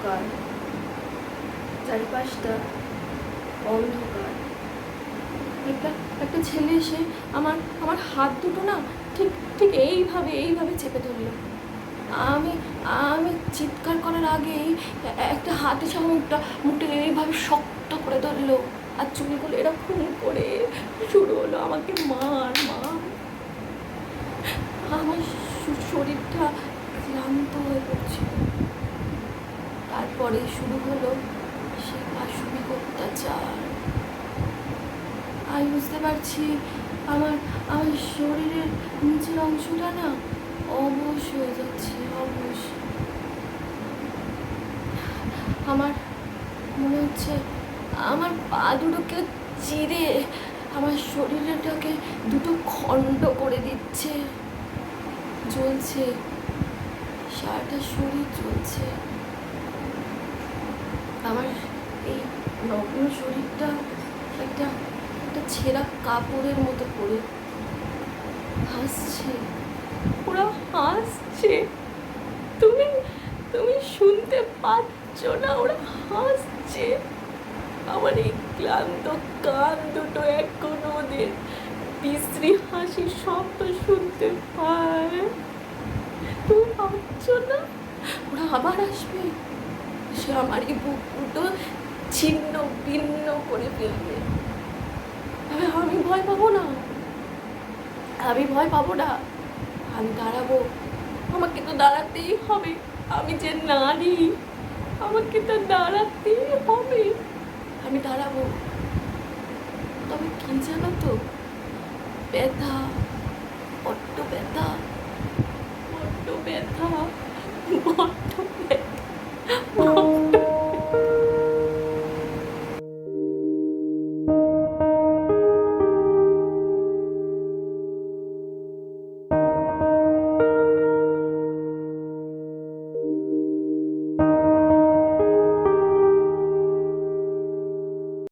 অন্ধকার। চারিপাশটা অন্ধকার। একটা একটা ছেলে এসে আমার আমার হাত দুটো না ঠিক ঠিক এইভাবে এইভাবে চেপে ধরল। আমি আমি চিৎকার করার আগেই একটা হাতে সব মুখটা মুখটা এইভাবে শক্ত করে ধরলো আর চুলগুলো এরকম করে শুরু হলো আমাকে মার মা আমার শরীরটা ক্লান্ত হয়ে পড়ছিল। তারপরে শুরু হলো সে পাশবিক অত্যাচার। আমি বুঝতে পারছি, আমার আমার শরীরের নিচের অংশটা না অবশ হয়ে যাচ্ছে, অবশ। আমার মনে হচ্ছে আমার পা দুটোকে চিরে আমার শরীরটাকে দুটো খণ্ড করে দিচ্ছে। জ্বলছে, সারাটা শরীর জ্বলছে। আমার এই নগ্ন শরীরটা একটা একটা ছেঁড়া কাপড়ের মতো পড়ে হাসছে। ওরা হাসছে। তুমি তুমি শুনতে পাচ্ছ না, ওরা হাসছে। আমার এই ক্লান্ত কান দুটো এখনও ওদের বিশ্রী হাসি শব্দ শুনতে পায়। তুমি পাচ্ছ না? ওরা আবার আসবে? সে আমার এই বুক দুটো ছিন্ন, ভিন্ন করে ফেলবে। আমি ভয় পাবো না। আমি ভয় পাবো না। আমি দাঁড়াবো। আমাকে তো দাঁড়াতেই হবে। আমি যে নারী, আমাকে তো দাঁড়াতেই হবে। আমি দাঁড়াবো। তবে কি জানো তো? ব্যথা, বড্ড ব্যথা বড্ড ব্যথা।